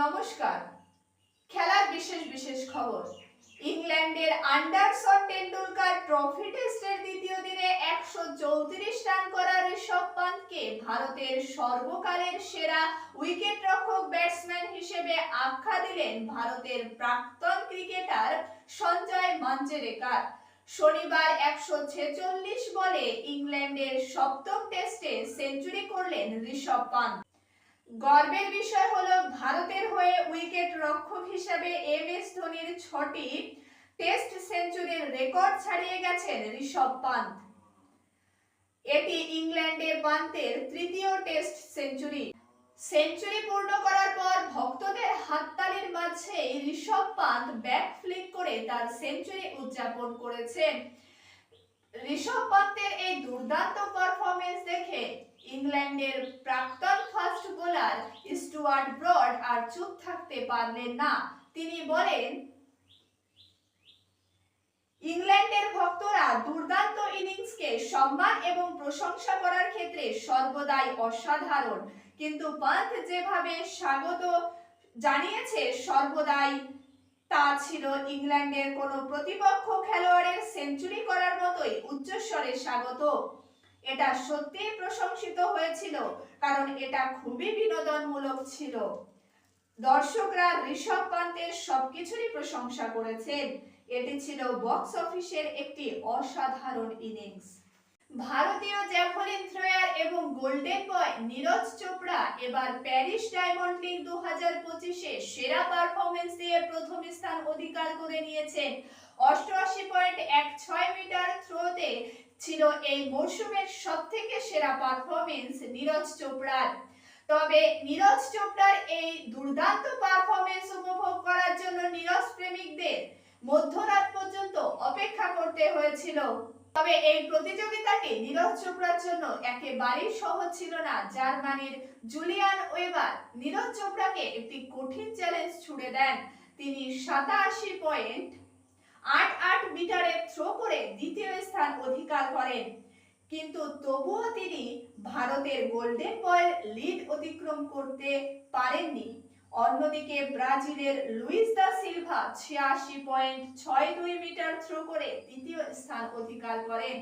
নমস্কার। খেলার বিশেষ বিশেষ খবর। ইংল্যান্ডের আন্ডারসন টেন্ডুলকার ট্রফি টেস্টের দ্বিতীয় দিনে একশো চৌত্রিশ রান করা ঋষভ পান্তকে ভারতের সর্বকালের সেরা উইকেট রক্ষক ব্যাটসম্যান হিসেবে আখ্যা দিলেন ভারতের প্রাক্তন ক্রিকেটার সঞ্জয় মাঞ্জরেকার। শনিবার একশো ছেচল্লিশ বলে ইংল্যান্ডের সপ্তম টেস্টে সেঞ্চুরি করলেন ঋষভ পান্ত গর্বের বিষয় হলো ভারতের হয়ে উইকেট রক্ষক হিসেবে এম এস ধোনির ছটি টেস্ট সেঞ্চুরির রেকর্ড ছাড়িয়ে গেছেন ঋষভ পান্ত এটি ইংল্যান্ডে পান্তের তৃতীয় টেস্ট সেঞ্চুরি। সেঞ্চুরি পূর্ণ করার পর ভক্তদের হাততালির মাঝে ঋষভ পান্ত ব্যাক ফ্লিক করে তার সেঞ্চুরি উদযাপন করেছেন। ঋষভ পান্তের এই দুর্দান্ত পারফরমেন্স দেখে ইংল্যান্ডের প্রাক্তন ফাস্ট বোলার স্টুয়ার্ট ব্রড আর চুপ থাকতে পারলেন না। তিনি বলেন, ইংল্যান্ডের ভক্তরা দুর্দান্ত ইনিংসকে সম্মান এবং প্রশংসা করার ক্ষেত্রে সর্বদাই অসাধারণ। কিন্তু পান্থ যেভাবে স্বাগত জানিয়েছে, সর্বদাই তা ছিল ইংল্যান্ডের কোনো প্রতিপক্ষ খেলোয়াড়ের সেঞ্চুরি করার মতোই উচ্চস্বরে স্বাগত। এটা সত্যিই প্রশংসিত হয়েছিল, কারণ এটা খুবই বিনোদনমূলক ছিল। দর্শকরা ঋষভ পান্তের সবকিছুরই প্রশংসা করেছেন। এটি ছিল বক্স অফিসের একটি অসাধারণ ইনিংস। ভারতীয় জ্যাভলিন থ্রোয়ার এবং গোল্ডেন বয় নীরজ চোপড়া এবার প্যারিস ডায়মন্ড লিগ দু হাজার পঁচিশে সেরা পারফরমেন্স দিয়ে প্রথম স্থান অধিকার করে নিয়েছেন। অষ্টআশি পয়েন্ট এক ছয় মিটার থ্রোতে ছিল এই মরশুমের সব থেকে সেরা পারফরমেন্স নীরজ চোপড়ার। তবে নীরজ চোপড়ার এই দুর্দান্ত পারফরমেন্স উপভোগ করার জন্য নীরজ প্রেমিকদের মধ্যরাত পর্যন্ত অপেক্ষা করতে হয়েছিল। তবে এই প্রতিযোগিতাটি নীরজ চোপড়ার জন্য একেবারেই সহজ ছিল না। জার্মানির জুলিয়ান ওয়েবার নীরজ চোপড়াকে একটি কঠিন চ্যালেঞ্জ ছুড়ে দেন। তিনি সাতাশি পয়েন্ট আট আট মিটারে থ্রো করে দ্বিতীয় স্থান অধিকার করেন। কিন্তু তবুও তিনি ভারতের গোল্ডেন বয়ের লিড অতিক্রম করতে পারেননি। অন্যদিকে ব্রাজিলের লুইস দা সিলভা ছিয়াশি পয়েন্ট ছয় দুই মিটার থ্রো করে দ্বিতীয় স্থান অধিকার করেন।